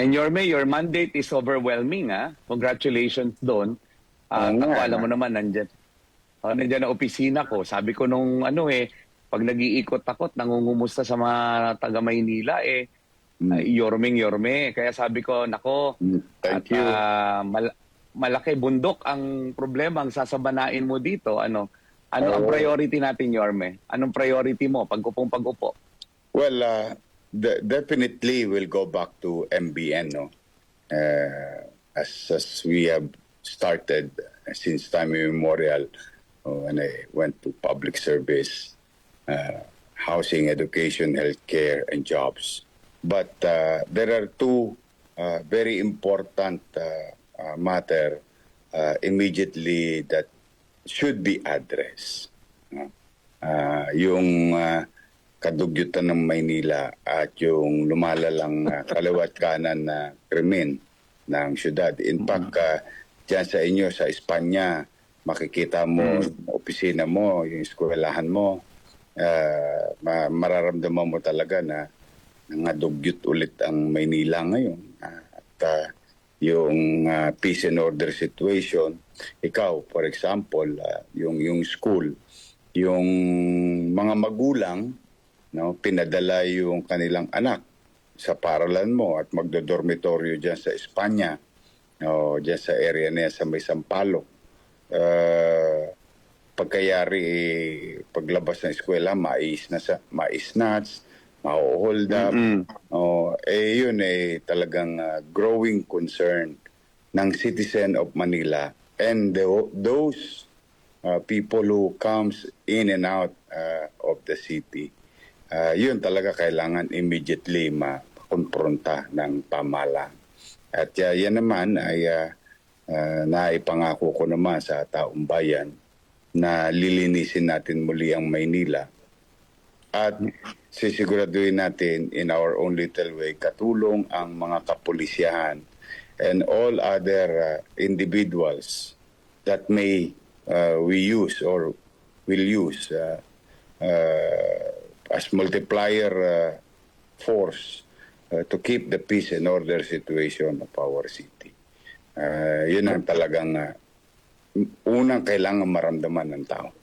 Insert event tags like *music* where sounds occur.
And your mandate is overwhelming, ha? Congratulations doon. Ah, Oo ako, nga, alam mo naman, nandyan. Oh, nandyan ang opisina ko. Sabi ko nung ano eh, pag nag-iikot ako, at nangungumusta sa mga taga Maynila, eh, ah, yorming yorme. Kaya sabi ko, nako, Mm, Thank at, you. ah, mal- malaki bundok ang problema, ang sasabanain mo dito. Ano, ano ang Oo. priority natin, Yorme? Anong priority mo pag upong pag-upo? Well, uh, de- definitely we'll go back to MBN, no? Uh, as, as we have started since time immemorial uh, when I went to public service, uh, housing, education, healthcare, and jobs. But uh, there are two uh, very important uh, uh, matter uh, immediately that should be addressed. Ah, yung uh, kadugyutan ng Maynila at yung lumalalang *laughs* uh, kaliwat kanan na krimen ng syudad. In fact, uh, dyan sa inyo, sa Espanya, makikita mo yung opisina mo, yung eskwelahan mo, uh, ma- mararamdaman mo talaga na nangadugyot ulit ang Maynila ngayon. Ah, at ah, yung ah, peace and order situation, ikaw, for example, ah, yung, yung school, yung mga magulang, no, pinadala yung kanilang anak sa paralan mo at magdodormitoryo dyan sa Espanya, o dyan sa area niya sa may Sampaloc. Uh, pagkayari, eh, paglabas ng eskwela, mais na sa mais nuts, ma-hold up. Oh, eh yun eh talagang ah, growing concern ng citizen of Manila and the- those uh, people who comes in and out uh, of the city. Uh, yun talaga kailangan immediately makonfronta ng pamahalaan. At uh, yan naman ay uh, uh, naipangako ko naman sa taong bayan na lilinisin natin muli ang Maynila at sisiguraduhin natin in our own little way katulong ang mga kapulisyahan and all other uh, individuals that may uh, we use or will use uh, uh, as multiplier uh, force uh, to keep the peace and order situation of our city. Uh, yun ang talagang uh, unang kailangan maramdaman ng tao.